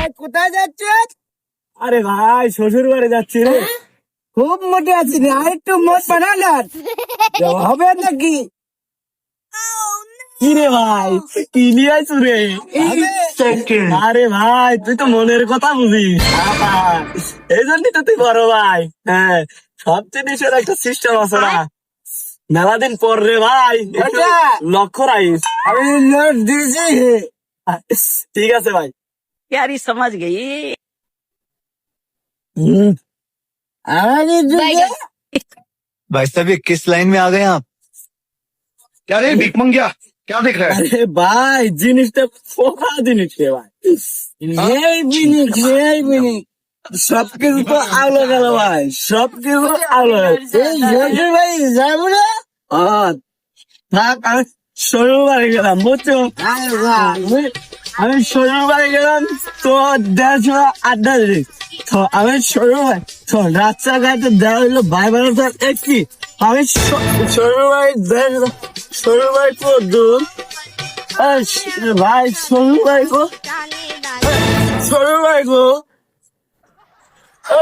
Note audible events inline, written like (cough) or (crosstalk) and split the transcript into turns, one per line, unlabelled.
ভাই কোথায় যাচ্ছিস?
আরে ভাই শ্বশুর বাড়ি যাচ্ছি রে।
খুব মোটে আছি রে আর একটু মোট বানালার (laughs) হবে নাকি?
কি রে ভাই কি নিয়ে রে? আরে ভাই তুই তো মনের কথা বুঝিস। এই জন্যই তো তুই বড় ভাই। হ্যাঁ সব জিনিসের একটা সিস্টেম আছে না। মেলা দিন পর রে ভাই
আচ্ছা।
লক্ষ্য রাখিস।
আমি দিয়েছি।
ঠিক আছে ভাই।
यारी समझ गई
আমাকে দিকে
भाई साहब ये किस लाइन में आ गए आप
क्या रे भिक मंगिया क्या देख रहा है
আরে ভাই জিনিসটা পোকা জিনিস রে ভাই
এই বিনি এই বিনি
সব কিছু তো আলো গেল ভাই সব কিছু আলো
এই শ্বশুর ভাই যাবো না
থাক আমি শ্বশুর বাড়ি গেলাম বুঝছো
আরে ভাই
আমি শ্বশুর বাড়ি গেলাম, তো দেড়শো আড্ডা দিই তো আমি শ্বশুর বাড়ি তো রাস্তাঘাটে দেওয়া হইল ভাই বোনের তো একটি আমি বাড়ি দেড়শো শ্বশুর বাড়ি তো দূর ভাই শ্বশুর বাড়ি গো শ্বশুর বাড়ি গো ও